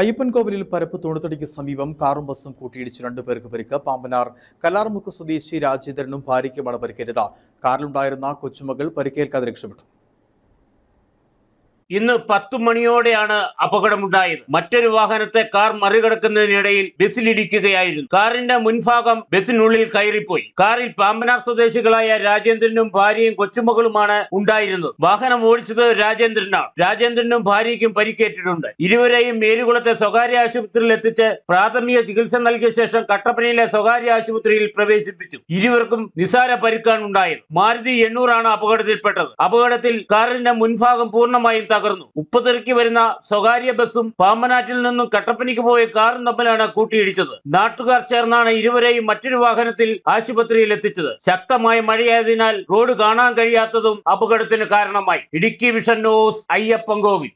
അയ്യപ്പൻകോവിലിൽ പരപ്പ് തൂണുതടിക്ക് സമീപം കാറും ബസ്സും കൂട്ടിയിടിച്ച് രണ്ടുപേർക്ക് പരിക്ക്. പാമ്പനാർ കല്ലാർമുക്ക് സ്വദേശി രാജേന്ദ്രനും ഭാര്യയ്ക്കുമാണ് പരിക്കേറ്റത്. കാറിലുണ്ടായിരുന്ന കൊച്ചുമകൾ പരിക്കേൽക്കാതെ രക്ഷപ്പെട്ടു. ഇന്ന് പത്തു മണിയോടെയാണ് അപകടമുണ്ടായത്. മറ്റൊരു വാഹനത്തെ കാർ മറികടക്കുന്നതിനിടയിൽ ബസ്സിലിടിക്കുകയായിരുന്നു കാറിന്റെ മുൻഭാഗം ബസ്സിനുള്ളിൽ കയറിപ്പോയി. കാറിൽ പാമ്പനാർ സ്വദേശികളായ രാജേന്ദ്രനും ഭാര്യയും കൊച്ചുമകളുമാണ് ഉണ്ടായിരുന്നത്. വാഹനം ഓടിച്ചത് രാജേന്ദ്രനാണ്. രാജേന്ദ്രനും ഭാര്യയ്ക്കും പരിക്കേറ്റിട്ടുണ്ട്. ഇരുവരെയും മേലുകുളത്തെ സ്വകാര്യ ആശുപത്രിയിൽ എത്തിച്ച് പ്രാഥമിക ചികിത്സ നൽകിയ ശേഷം കട്ടപ്പനയിലെ സ്വകാര്യ ആശുപത്രിയിൽ പ്രവേശിപ്പിച്ചു. ഇരുവർക്കും നിസാര പരിക്കാണ് ഉണ്ടായത് മാരുതി എണ്ണൂറാണ് അപകടത്തിൽപ്പെട്ടത്. അപകടത്തിൽ കാറിന്റെ മുൻഭാഗം പൂർണമായും തകർന്നു. ഉപ്പുതിരക്കി വരുന്ന സ്വകാര്യ ബസ്സും പാമ്പനാറ്റിൽ നിന്നും കട്ടപ്പനയ്ക്ക് പോയ കാറും തമ്മിലാണ് കൂട്ടിയിടിച്ചത്. നാട്ടുകാർ ചേർന്നാണ് ഇരുവരെയും മറ്റൊരു വാഹനത്തിൽ ആശുപത്രിയിൽ എത്തിച്ചത്. ശക്തമായ മഴയായതിനാൽ റോഡ് കാണാൻ കഴിയാത്തതും അപകടത്തിന് കാരണമായി. Idukki vision news Ayyappancoil